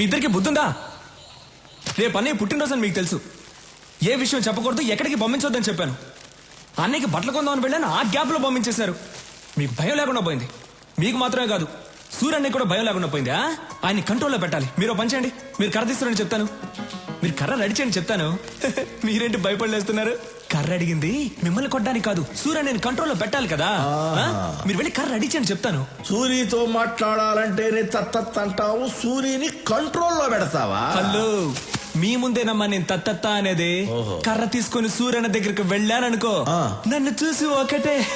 మీ ఇద్దరికి బుద్ధుందా? రేపు అన్నయ్య పుట్టినరోజు అని మీకు తెలుసు. ఏ విషయం చెప్పకూడదు ఎక్కడికి పంపించొద్దని చెప్పాను. అన్నయ్యకి బట్టలు కొందామని వెళ్ళాను ఆ గ్యాప్లో పంపించేశారు. మీకు భయం లేకుండా పోయింది. మీకు మాత్రమే కాదు సూర్యన్నయ్య కూడా భయం లేకుండా పోయిందా ఆయన్ని కంట్రోల్లో పెట్టాలి. మీరు ఓ పని చేయండి. మీరు కర్ర తీస్తారని చెప్తాను. మీరు కర్ర రెడీ చేయండి చెప్తాను. మీరేంటి భయపడలేస్తున్నారు? కర్ర అడిగింది మిమ్మల్ని కొట్టడానికి కాదు. సూర్య నేను కంట్రోల్లో పెట్టాలి కదా? ఆ? మీరు వెళ్ళి కర్ర అడిచండి చెప్తాను. సూరితో మాట్లాడాలంటేనే తత్తత్ అంటావు సూరిని కంట్రోల్లో పెడతావా? హలో మీ ముందేనమ్మా నేను తత్తత్త అనేది. ఓహో. కర్ర తీసుకొని సూర్యన దగ్గరికి వెళ్ళాననుకో ఆ. నన్ను చూసి ఒకటే.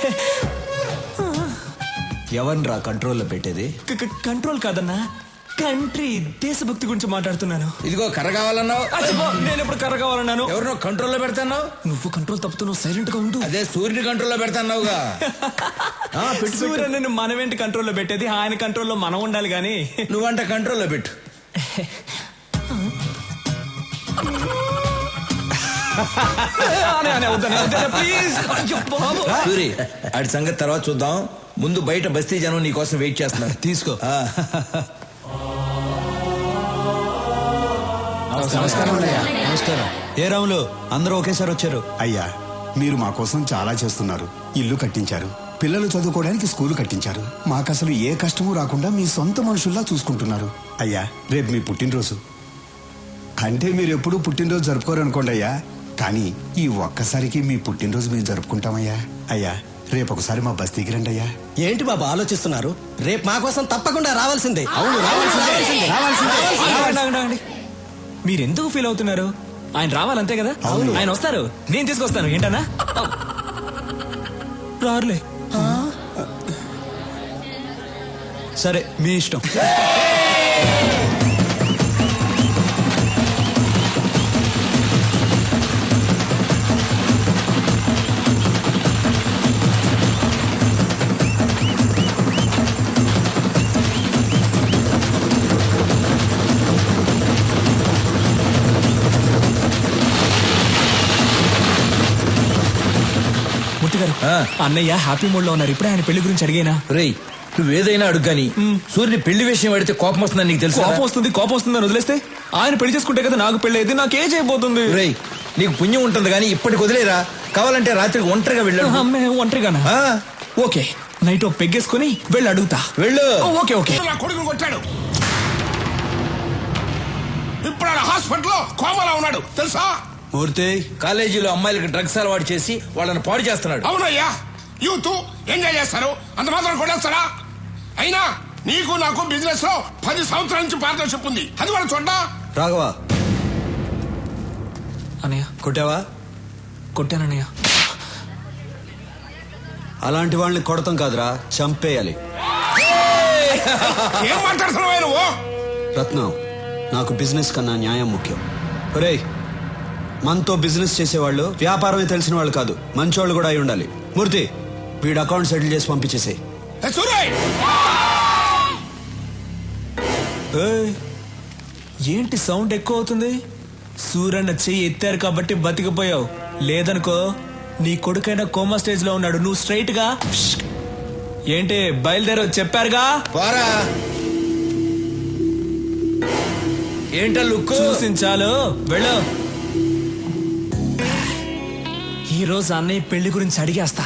ఎవరిని కంట్రోల్లో పెట్టేది? కంట్రోల్ కాదన్నా. కంట్రీ దేశభక్తి గురించి మాట్లాడుతున్నాను. ఇదిగో కర్ర కావాలన్నావు? అచ్చబ్బా, నేను ఎప్పుడు కర్ర కావాలన్నాను. ఎవరినో కంట్రోల్లో పెడతాన్నావు? నువ్వు కంట్రోల్ తప్పుతున్నావు. సైలెంట్గా ఉండు. అదే సూర్యుని కంట్రోల్లో పెడతాన్నావుగా. ఆ, పెట్టు పెట్టు. సూర్యని మనమేంటి కంట్రోల్లో పెట్టేది? ఆయన కంట్రోల్లో మనం ఉండాలి గాని నువ్వంటే కంట్రోల్లో పెట్టు. ప్లీజ్ సూరి ఆడి సంగతి తర్వాత చూద్దాం. ముందు బయట బస్తీ జనం నీ కోసం వెయిట్ చేస్తున్నారు. తీసుకో. ఆ, నమస్కారం ఏ రాములు? అందరూ ఒకేసారి వచ్చారు. అయ్యా మీరు మా కోసం చాలా చేస్తున్నారు. ఇల్లు కట్టించారు. పిల్లలు చదువుకోవడానికి స్కూల్ కట్టించారు. మాకు అసలు ఏ కష్టమూ రాకుండా మీ సొంత మనుషుల్లా చూసుకుంటున్నారు. అయ్యా రేపు మీ పుట్టినరోజు. అంటే మీరు ఎప్పుడూ పుట్టినరోజు జరుపుకోరు అనుకోండి అయ్యా. కానీ ఈ ఒక్కసారికి మీ పుట్టినరోజు మేము జరుపుకుంటామయ్యా. అయ్యా రేపు ఒకసారి మా బస్తీకి రండి అయ్యా ఏంటి బాబు ఆలోచిస్తున్నారు? రేపు మా కోసం తప్పకుండా రావాల్సిందే. అవును రావాల్సిందే. మీరు ఎందుకు ఫీల్ అవుతున్నారు? ఆయన రావాలంతే కదా? అవును. ఆయన వస్తారు. నేను తీసుకొస్తాను. ఏంటన్నా? రారులే. సరే మీ ఇష్టం. అన్నయ్య హ్యాపీ మూడ్లో ఉన్నారు. ఇప్పుడే ఆయన పెళ్ళి గురించి అడిగేనా? రేయ్ నువ్వేదైనా అడుగు కానీ సూర్యుని పెళ్ళి విషయం అడిగితే కోపం వస్తుందని నీకు తెలుసు? కోపం వస్తుంది కోపం వస్తుంది అని వదిలేస్తే ఆయన పెళ్ళి చేసుకుంటే కదా నాకు పెళ్ళి అయింది నాకేం చేయబోతుంది రేయ్ నీకు పుణ్యం ఉంటుంది కానీ ఇప్పటికి వదిలేరా? కావాలంటే రాత్రికి ఒంటరిగా వెళ్ళాడు. అమ్మే ఒంటరిగానా? ఆ, ఓకే నైట్ ఓ పెగ్గేసుకుని వెళ్ళి అడుగుతా. వెళ్ళు. Okay okay. నా కొడుకుని కొట్టాడు. ఇప్పుడు హాస్పిటల్లో కోమలా ఉన్నాడు. తెలుసా? మూర్తి కాలేజీలో అమ్మాయిలకి డ్రగ్స్ అలవాటు చేసి వాళ్ళని పాడు చేస్తున్నాడు. అవునయ్యా యూత్ ఎంజాయ్ చేస్తారు. అంత మాత్రం కొట్టేస్తారా అయినా నీకు నాకు బిజినెస్లో పది సంవత్సరాల నుంచి పార్ట్నర్షిప్ ఉంది. అది కూడా చూడ్డా? రాఘవా. అన్నయ్య. కొట్టావా? కొట్టానన్నయ్య. అలాంటి వాళ్ళని కొడతాం కాదురా చంపేయాలి. ఏం మాట్లాడుతున్నావు నువ్వు? రత్నం నాకు బిజినెస్ కన్నా న్యాయం ముఖ్యం. ఒరేయ్ మనతో బిజినెస్ చేసేవాళ్ళు వ్యాపారమే తెలిసిన వాళ్ళు కాదు మంచోళ్ళు కూడా అయి ఉండాలి. మూర్తి వీడు అకౌంట్ సెటిల్ చేసి పంపించేసేయ్. ఏ సూరయ్! ఏయ్, ఏంటి సౌండ్ ఎక్కువ అవుతుంది? సూరన్న చెయ్యి ఎత్తారు కాబట్టి బతికిపోయావు. లేదనుకో నీ కొడుకైనా కోమా స్టేజ్లో ఉన్నాడు నువ్వు స్ట్రైట్గా. ఏంటి బయలుదేరో చెప్పారుగా? పోరా. ఏంటా లుక్ చూసించాలు వెళ్ళు. ఈ రోజు అన్నయ్య పెళ్ళి గురించి అడిగేస్తా.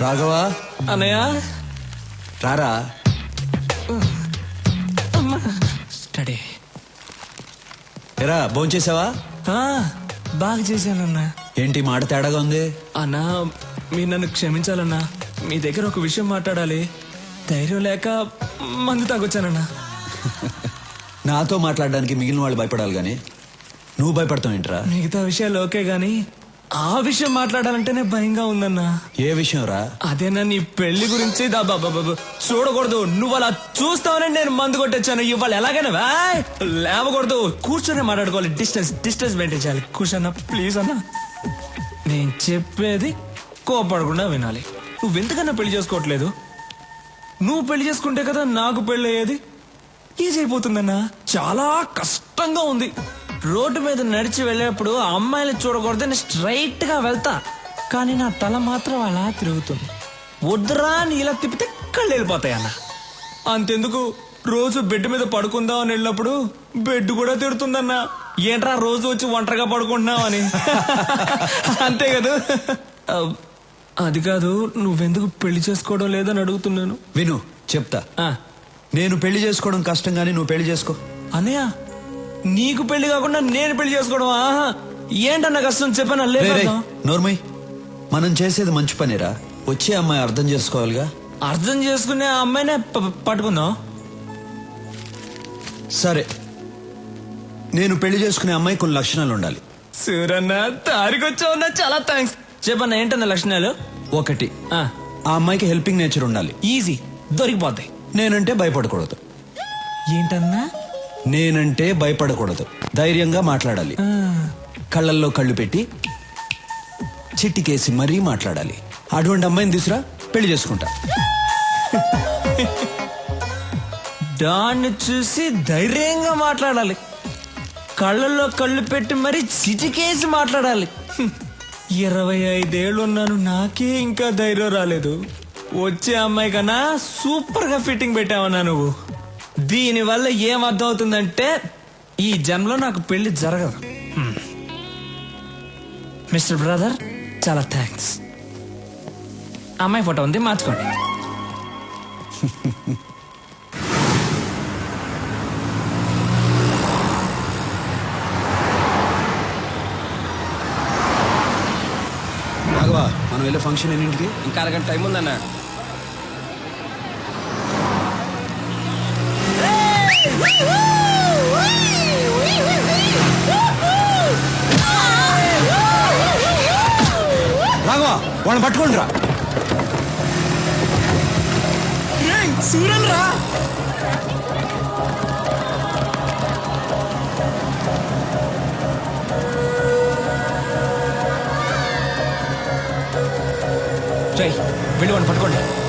రాఘవా? అన్నయ్య? రారా? స్టడీ. ఎరా భోంచేసావా బాగా చేశానన్నా ఏంటి మాట తేడాగా ఉంది? అన్నా మీరు నన్ను క్షమించాలన్నా. మీ దగ్గర ఒక విషయం మాట్లాడాలి. ధైర్యం లేక మందు తాగొచ్చానన్నా. నాతో మాట్లాడడానికి మిగిలిన వాళ్ళు భయపడాలి గాని. నువ్వు భయపడతావు ఏంట్రా? మిగతా విషయాలు ఓకే గాని ఆ విషయం మాట్లాడాలంటేనే భయంగా ఉందన్నా. ఏ విషయం రా? అదేనా నీ పెళ్ళి గురించి. చూడకూడదు. నువ్వు అలా చూస్తావని నేను మందు కొట్టొచ్చాను. ఇవాళ ఎలాగైనా లేవకూడదు. కూర్చొని మాట్లాడుకోవాలి. డిస్టెన్స్ డిస్టెన్స్ మెయింటైన్ చేయాలి. కూర్చోన్నా ప్లీజ్ అన్నా. నేను చెప్పేది కోపడకుండా వినాలి. నువ్వు ఎందుకన్నా పెళ్ళి చేసుకోవట్లేదు? నువ్వు పెళ్ళి చేసుకుంటే కదా నాకు పెళ్ళి అయ్యేది ఈజీ అయిపోతుందన్నా చాలా కష్టంగా ఉంది. రోడ్డు మీద నడిచి వెళ్ళేప్పుడు ఆ అమ్మాయిని చూడకూడదని స్ట్రైట్గా వెళ్తా. కానీ నా తల మాత్రం అలా తిరుగుతుంది. వద్దురా అని ఇలా తిప్పితే కళ్ళు వెళ్ళిపోతాయి అన్న అంతెందుకు? రోజు బెడ్ మీద పడుకుందాం అని వెళ్ళినప్పుడు బెడ్ కూడా తిడుతుందన్న ఏంట్రా రోజు వచ్చి ఒంటరిగా పడుకుంటున్నావు అని అంతే కదా? అది కాదు నువ్వెందుకు పెళ్ళి చేసుకోవడం లేదని అడుగుతున్నాను? విను చెప్తా. నేను పెళ్ళి చేసుకోవడం కష్టం కానీ నువ్వు పెళ్ళి చేసుకో. అన్నయ్య నీకు పెళ్ళి కాకుండా నేను పెళ్ళి చేసుకోవడం ఆహా ఏంటన్న కష్టం చెప్పాను నోర్మయ్ మనం చేసేది మంచి పనిరా? వచ్చే అమ్మాయి అర్థం చేసుకోవాలిగా? అర్థం చేసుకునే ఆ అమ్మాయినే ప- పట్టుకుందాం. సరే. నేను పెళ్ళి చేసుకునే అమ్మాయి కొన్ని లక్షణాలు ఉండాలి. సూరన్న తారికొచ్చావున్నా చాలా థ్యాంక్స్ చెప్పన్న ఏంటన్న లక్షణాలు? ఒకటి. ఆ. అమ్మాయికి హెల్పింగ్ నేచర్ ఉండాలి. ఈజీ దొరికిపోతాయి. నేనంటే భయపడకూడదు. ఏంటన్నా? నేనంటే భయపడకూడదు. ధైర్యంగా మాట్లాడాలి. కళ్ళల్లో కళ్ళు పెట్టి చిట్టికేసి మరీ మాట్లాడాలి. అటువంటి అమ్మాయిని తీసురా పెళ్ళి చేసుకుంటా. దాన్ని చూసి ధైర్యంగా మాట్లాడాలి. కళ్ళల్లో కళ్ళు పెట్టి మరి చిటికేసి మాట్లాడాలి. ఇరవై ఐదేళ్ళు ఉన్నాను నాకే ఇంకా ధైర్యం రాలేదు. వచ్చే అమ్మాయి కన్నా సూపర్గా ఫిట్టింగ్ పెట్టావన్నా నువ్వు. దీని వల్ల ఏం అర్థం అవుతుందంటే ఈ జన్మలో నాకు పెళ్ళి జరగదు. మిస్టర్ బ్రదర్ చాలా థ్యాంక్స్ అమ్మాయి ఫోటో ఉంది మార్చుకోండి రాఘవా మనం వెళ్ళే ఫంక్షన్ ఎన్నింటికి? ఇంకా అరగంట టైం ఉందన్న. రాఘవా వాళ్ళని పట్టుకోండి రా సూరన్ రా జై వెళ్ళి వాడిని పట్టుకోండి.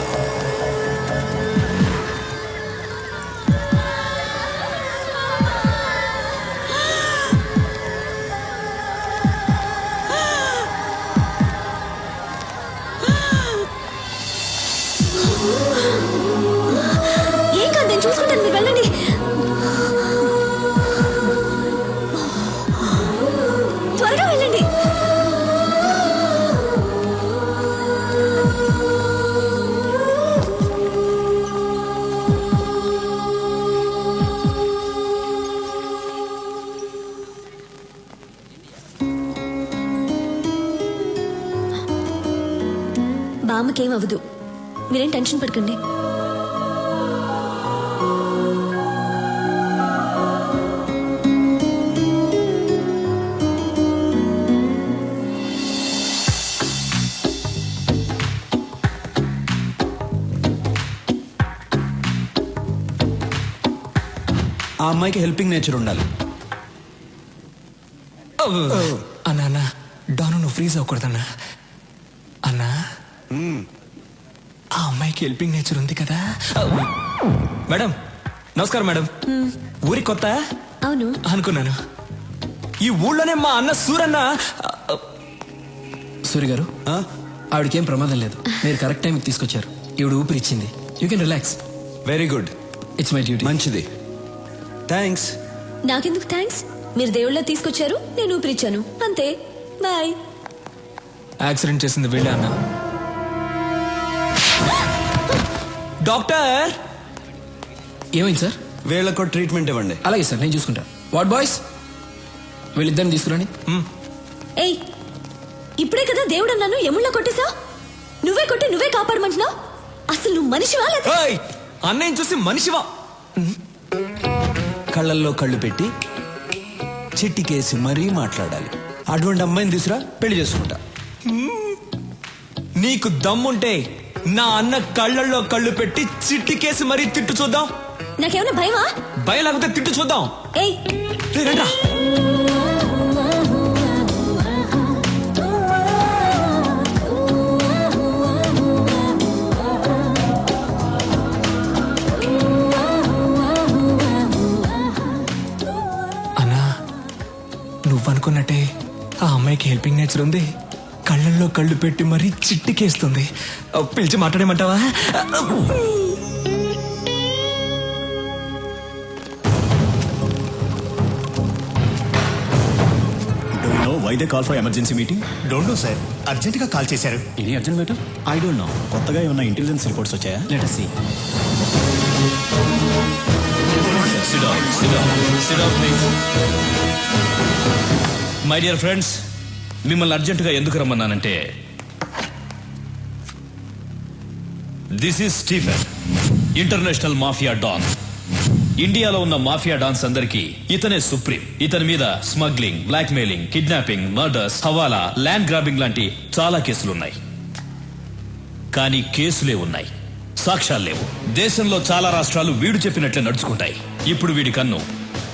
టెన్షన్ పడకండి. ఆ అమ్మాయికి హెల్పింగ్ నేచర్ ఉండాలి. అన్నా అన్నా డాను నువ్వు ఫ్రీజ్ అవ్వకూడదన్నా అన్నా అమ్మాయికి హెల్పింగ్ నేచర్ ఉంది కదా. మేడం నమస్కారం మేడం. ఊరి కొత్త? అవును. అనుకున్నాను. ఈ ఊళ్ళోనే మా అన్న సూరన్న సూర్య గారు ఆ? ఆవిడకేం ప్రమాదం లేదు. మీరు కరెక్ట్ టైంకి తీసుకొచ్చారు. ఈవిడ ఊపిరి ఇచ్చింది you can relax very good it's my duty మంచిది. థ్యాంక్స్ నాకెందుకు థ్యాంక్స్ మీరు దేవుళ్ళ తీసుకొచ్చారు నేను ఊపిరిచ్చాను. అంతే. బాయ్ యాక్సిడెంట్ చేసింది వీళ్ళే అన్న. డాక్టర్! ఏమైంది సార్? వీళ్ళకు ట్రీట్మెంట్ ఇవ్వండి. అలాగే సార్ నేను చూసుకుంటా. What boys? వీళ్ళిద్దరిని తీసుకురండి. ఏయ్ ఇప్పుడే కదా దేవుడు అన్నాను ఎముళ్ళ కొట్టేశా నువ్వే కొట్టి నువ్వే కాపాడమంటున్నావు? అసలు నువ్వు మనిషివా లేదా అన్నయ్యని చూసి మనిషివా? కళ్ళల్లో కళ్ళు పెట్టి చిట్టికేసి మరీ మాట్లాడాలి. అటువంటి అమ్మాయిని తీసురా పెళ్ళి చేసుకుంటా. నీకు దమ్ముంటే నా అన్న కళ్ళల్లో కళ్ళు పెట్టి చిట్టికేసి మరీ తిట్టు చూద్దాం. నాకేమైనా భయమా? భయం లేకపోతే తిట్టు చూద్దాం. ఏయ్. రే, రండ్రా. అన్నా నువ్వు అనుకున్నట్టే ఆ అమ్మాయికి హెల్పింగ్ నేచర్ ఉంది. కళ్ళల్లో కళ్ళు పెట్టి మరీ చిట్టికేస్తుంది. పిలిచి మాట్లాడేమంటావా? Why they call for emergency meeting don't know sir అర్జెంట్గా కాల్ చేశారు. Any urgent matter I don't know కొత్తగా ఏమైనా ఇంటెలిజెన్స్ రిపోర్ట్స్ వచ్చాయా? Let us see. My dear friends మిమ్మల్ని అర్జెంటుగా ఎందుకు రమ్మన్నానంటే this is Stephen international mafia don. ఇండియాలో ఉన్న మాఫియా డాన్స్ అందరికీ ఇతనే సుప్రీం. ఇతని మీద smuggling blackmailing kidnapping murders హవాలా ల్యాండ్ గ్రాబింగ్ లాంటి చాలా కేసులున్నాయి. కానీ కేసులే ఉన్నాయి. సాక్ష్యాలు లేవు. దేశంలో చాలా రాష్ట్రాలు వీడు చెప్పినట్లే నడుచుకుంటాయి. ఇప్పుడు వీడి కన్ను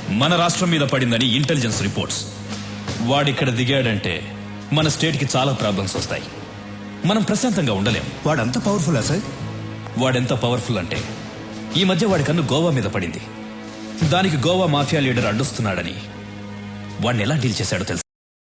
మన రాష్ట్రం మీద పడిందని ఇంటెలిజెన్స్ రిపోర్ట్స్. వాడిక్కడ దిగాడంటే మన స్టేట్కి చాలా ప్రాబ్లమ్స్ వస్తాయి. మనం ప్రశాంతంగా ఉండలేం. వాడంత పవర్ఫుల్లా సార్? వాడెంత పవర్ఫుల్ అంటే ఈ మధ్య వాడి కన్ను గోవా మీద పడింది. దానికి గోవా మాఫియా లీడర్ అడ్డుస్తున్నాడని వాడిని ఎలా డీల్ చేశాడో తెలుసా?